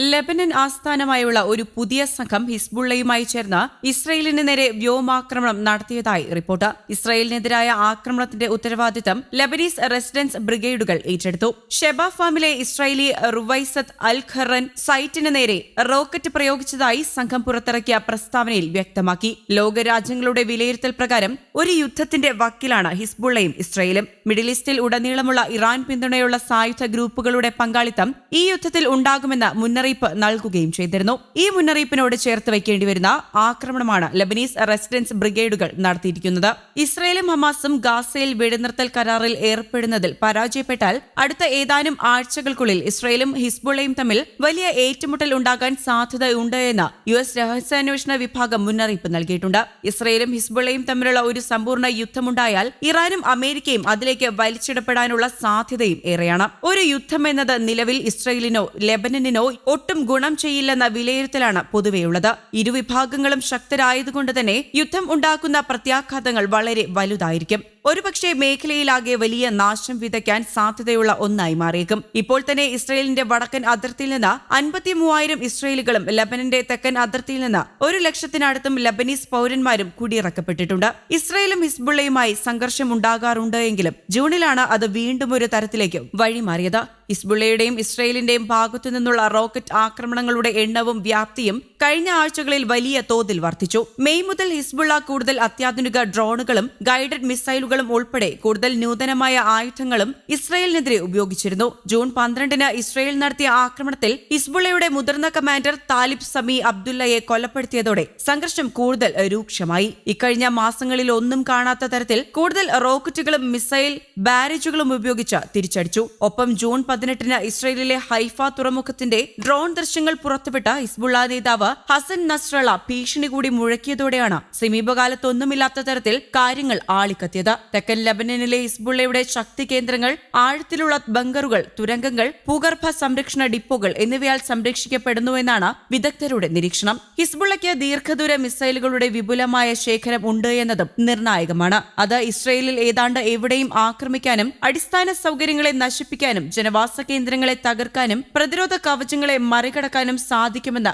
Lebanon ആസ്ഥാനമായുള്ള ഒരു പുതിയ സംഘം ഹിസ്ബുള്ളയുമായി ചേർന്ന് ഇസ്രയേലിന് നേരെ വ്യോമാക്രമണം നടത്തിയതായി റിപ്പോർട്ട്. ഇസ്രയേലിനെതിരായ ആക്രമണത്തിന്റെ ഉത്തരവാദിത്തം ലെബനീസ് റെസിഡൻസ് ബ്രിഗേഡുകൾ ഏറ്റെടുത്തു. ഷെബ ഫാമിലെ ഇസ്രായേലി റുവൈസത്ത് അൽ ഖറൻ സൈറ്റിന് നേരെ റോക്കറ്റ് പ്രയോഗിച്ചതായി സംഘം പുറത്തിറക്കിയ പ്രസ്താവനയിൽ വ്യക്തമാക്കി. ലോകരാജ്യങ്ങളുടെ വിലയിരുത്തൽ പ്രകാരം ഒരു യുദ്ധത്തിന്റെ വക്കിലാണ് ഹിസ്ബുള്ളയും ഇസ്രയേലും. മിഡിൽ ഈസ്റ്റിൽ ഉടനീളമുള്ള ഇറാൻ പിന്തുണയുള്ള സായുധ ഗ്രൂപ്പുകളുടെ പങ്കാളിത്തം ഈ യുദ്ധത്തിൽ ഉണ്ടാകുമെന്ന മുന്നറിയിപ്പ് നൽകുകയും ചെയ്തിരുന്നു. ഈ മുന്നറിയിപ്പിനോട് ചേർത്ത് വയ്ക്കേണ്ടി വരുന്ന ആക്രമണമാണ് ലബനീസ് റെസിഡൻസ് ബ്രിഗേഡുകൾ നടത്തിയിരിക്കുന്നത്. ഇസ്രയേലും ഹമാസും ഗാസയിൽ വെടിനിർത്തൽ കരാറിൽ ഏർപ്പെടുന്നതിൽ പരാജയപ്പെട്ടാൽ അടുത്ത ഏതാനും ആഴ്ചകൾക്കുള്ളിൽ ഇസ്രയേലും ഹിസ്ബുള്ളയും തമ്മിൽ വലിയ ഏറ്റുമുട്ടൽ ഉണ്ടാകാൻ സാധ്യതയുണ്ട് എന്ന് യു എസ് രഹസ്യാന്വേഷണ വിഭാഗം മുന്നറിയിപ്പ് നൽകിയിട്ടുണ്ട്. ഇസ്രയേലും ഹിസ്ബുള്ളയും തമ്മിലുള്ള ഒരു സമ്പൂർണ യുദ്ധമുണ്ടായാൽ ഇറാനും അമേരിക്കയും അതിലേക്ക് വലിച്ചിടപ്പെടാനുള്ള സാധ്യതയും ഏറെയാണ്. ഒരു യുദ്ധം എന്നത് നിലവിൽ ഇസ്രയേലിനോ ലെബനനിനോ ഒട്ടും ഗുണം ചെയ്യില്ലെന്ന വിലയിരുത്തലാണ് പൊതുവെയുള്ളത് ഇരുവിഭാഗങ്ങളും ശക്തരായതുകൊണ്ട് തന്നെ യുദ്ധം ഉണ്ടാക്കുന്ന പ്രത്യാഘാതങ്ങൾ വളരെ വലുതായിരിക്കും. ഒരുപക്ഷെ മേഖലയിലാകെ വലിയ നാശം വിതയ്ക്കാൻ സാധ്യതയുള്ള ഒന്നായി മാറിയേക്കും. ഇപ്പോൾ തന്നെ ഇസ്രയേലിന്റെ വടക്കൻ അതിർത്തിയിൽ നിന്ന് അൻപത്തി മൂവായിരം ഇസ്രയേലുകളും ലബനന്റെ തെക്കൻ അതിർത്തിയിൽ നിന്ന് ഒരു ലക്ഷത്തിനടുത്തും ലബനീസ് പൗരന്മാരും കുടിയിറക്കപ്പെട്ടിട്ടുണ്ട്. ഇസ്രയേലും ഹിസ്ബുള്ളയുമായി സംഘർഷം ഉണ്ടാകാറുണ്ട് എങ്കിലും ജൂണിലാണ് അത് വീണ്ടും ഒരു തരത്തിലേക്ക് വഴിമാറിയത്. ഹിസ്ബുള്ളയുടെയും ഇസ്രയേലിന്റെയും ഭാഗത്തു നിന്നുള്ള റോക്കറ്റ് ആക്രമണങ്ങളുടെ എണ്ണവും വ്യാപ്തിയും കഴിഞ്ഞ ആഴ്ചകളിൽ വലിയ തോതിൽ വർദ്ധിച്ചു. മെയ് മുതൽ ഹിസ്ബുള്ള കൂടുതൽ അത്യാധുനിക ഡ്രോണുകളും ഗൈഡഡ് മിസൈലുകളും ഉൾപ്പെടെ കൂടുതൽ നൂതനമായ ആയുധങ്ങളും ഇസ്രയേലിനെതിരെ ഉപയോഗിച്ചിരുന്നു. ജൂൺ പന്ത്രണ്ടിന് ഇസ്രയേൽ നടത്തിയ ആക്രമണത്തിൽ ഹിസ്ബുള്ളയുടെ മുതിർന്ന കമാൻഡർ താലിബ് സമി അബ്ദുല്ലയെ കൊലപ്പെടുത്തിയതോടെ സംഘർഷം കൂടുതൽ രൂക്ഷമായി. ഇക്കഴിഞ്ഞ മാസങ്ങളിൽ ഒന്നും കാണാത്ത തരത്തിൽ കൂടുതൽ റോക്കറ്റുകളും മിസൈൽ ബാരേജുകളും ഉപയോഗിച്ച് തിരിച്ചടിച്ചു. ഒപ്പം ജൂൺ പതിനെട്ടിന് ഇസ്രയേലിലെ ഹൈഫ തുറമുഖത്തിന്റെ ഡ്രോൺ ദൃശ്യങ്ങൾ പുറത്തുവിട്ട ഹിസ്ബുള്ള നേതാവ് ഹസൻ നസ്രള ഭീഷണി കൂടി മുഴക്കിയതോടെയാണ് സമീപകാലത്തൊന്നുമില്ലാത്ത തരത്തിൽ കാര്യങ്ങൾ ആളിക്കത്തിയത്. തെക്കൻ ലബനനിലെ ഇസ്ബുള്ളയുടെ ശക്തി കേന്ദ്രങ്ങൾ ആഴത്തിലുള്ള ബങ്കറുകൾ തുരങ്കങ്ങൾ ഭൂഗർഭ സംരക്ഷണ ഡിപ്പോകൾ എന്നിവയാൽ സംരക്ഷിക്കപ്പെടുന്നുവെന്നാണ് വിദഗ്ധരുടെ നിരീക്ഷണം. ഹിസ്ബുള്ളയ്ക്ക് ദീർഘദൂര മിസൈലുകളുടെ വിപുലമായ ശേഖരം ഉണ്ട് എന്നതും നിർണായകമാണ്. അത് ഇസ്രയേലിൽ ഏതാണ്ട് എവിടെയും ആക്രമിക്കാനും അടിസ്ഥാന സൗകര്യങ്ങളെ നശിപ്പിക്കാനും ജനവാസ കേന്ദ്രങ്ങളെ തകർക്കാനും പ്രതിരോധ കവചങ്ങളെ മറികടക്കാനും സാധിക്കുമെന്ന്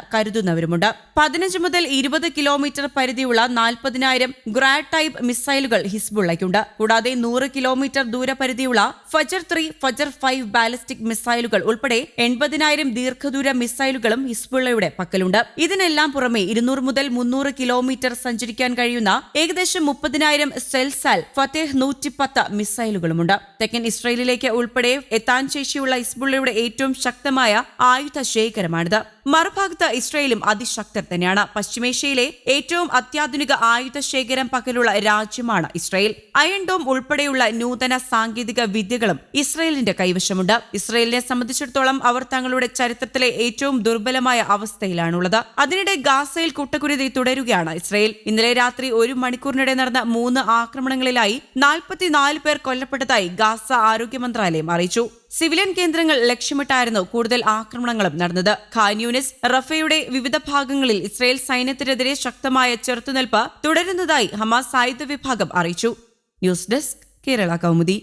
കരുതുന്നവരുമുണ്ട് പതിനഞ്ച് മുതൽ ഇരുപത് കിലോമീറ്റർ പരിധിയുള്ള നാൽപ്പതിനായിരം ഗ്രാഡ് ടൈപ്പ് മിസൈലുകൾ ഹിസ്ബുള്ളയ്ക്കുണ്ട്. കൂടാതെ നൂറ് കിലോമീറ്റർ ദൂരപരിധിയുള്ള ഫജർ ത്രീ ഫജർ ഫൈവ് ബാലിസ്റ്റിക് മിസൈലുകൾ ഉൾപ്പെടെ എൺപതിനായിരം ദീർഘദൂര മിസൈലുകളും ഹിസ്ബുള്ളയുടെ പക്കലുണ്ട്. ഇതിനെല്ലാം പുറമെ ഇരുന്നൂറ് മുതൽ മുന്നൂറ് കിലോമീറ്റർ സഞ്ചരിക്കാൻ കഴിയുന്ന ഏകദേശം മുപ്പതിനായിരം സെൽസാൽ ഫത്തേഹ് നൂറ്റിപ്പത്ത് മിസൈലുകളുമുണ്ട്. തെക്കൻ ഇസ്രയേലിലേക്ക് ഉൾപ്പെടെ എത്താൻ ശേഷിയുള്ള ഹിസ്ബുള്ളയുടെ ഏറ്റവും ശക്തമായ ആയുധ ശേഖരമാണിത് മറുഭാഗത്ത് ഇസ്രയേലും അതിശക്തർ തന്നെയാണ്. പശ്ചിമേഷ്യയിലെ ഏറ്റവും അത്യാധുനിക ആയുധ ശേഖരം പകലുള്ള രാജ്യമാണ് ഇസ്രയേൽ. അയൺ ഡോം ഉൾപ്പെടെയുള്ള നൂതന സാങ്കേതിക വിദ്യകളും ഇസ്രയേലിന്റെ കൈവശമുണ്ട്. ഇസ്രയേലിനെ സംബന്ധിച്ചിടത്തോളം അവർ തങ്ങളുടെ ചരിത്രത്തിലെ ഏറ്റവും ദുർബലമായ അവസ്ഥയിലാണുള്ളത്. അതിനിടെ ഗാസയിൽ കുട്ടക്കുരുതി തുടരുകയാണ് ഇസ്രയേൽ. ഇന്നലെ രാത്രി ഒരു മണിക്കൂറിനിടെ നടന്ന മൂന്ന് ആക്രമണങ്ങളിലായി നാൽപ്പത്തിനാല് പേർ കൊല്ലപ്പെട്ടതായി ഗാസ ആരോഗ്യ മന്ത്രാലയം അറിയിച്ചു. സിവിലിയൻ കേന്ദ്രങ്ങൾ ലക്ഷ്യമിട്ടായിരുന്നു കൂടുതൽ ആക്രമണങ്ങളും നടന്നത്. ഖാൻയൂനിസ് റഫയുടെ വിവിധ ഭാഗങ്ങളിൽ ഇസ്രായേൽ സൈന്യത്തിനെതിരെ ശക്തമായ ചെറുത്തുനിൽപ്പ് തുടരുന്നതായി ഹമാസ് സായുധ വിഭാഗം അറിയിച്ചു. News desk Kerala Kaumudi.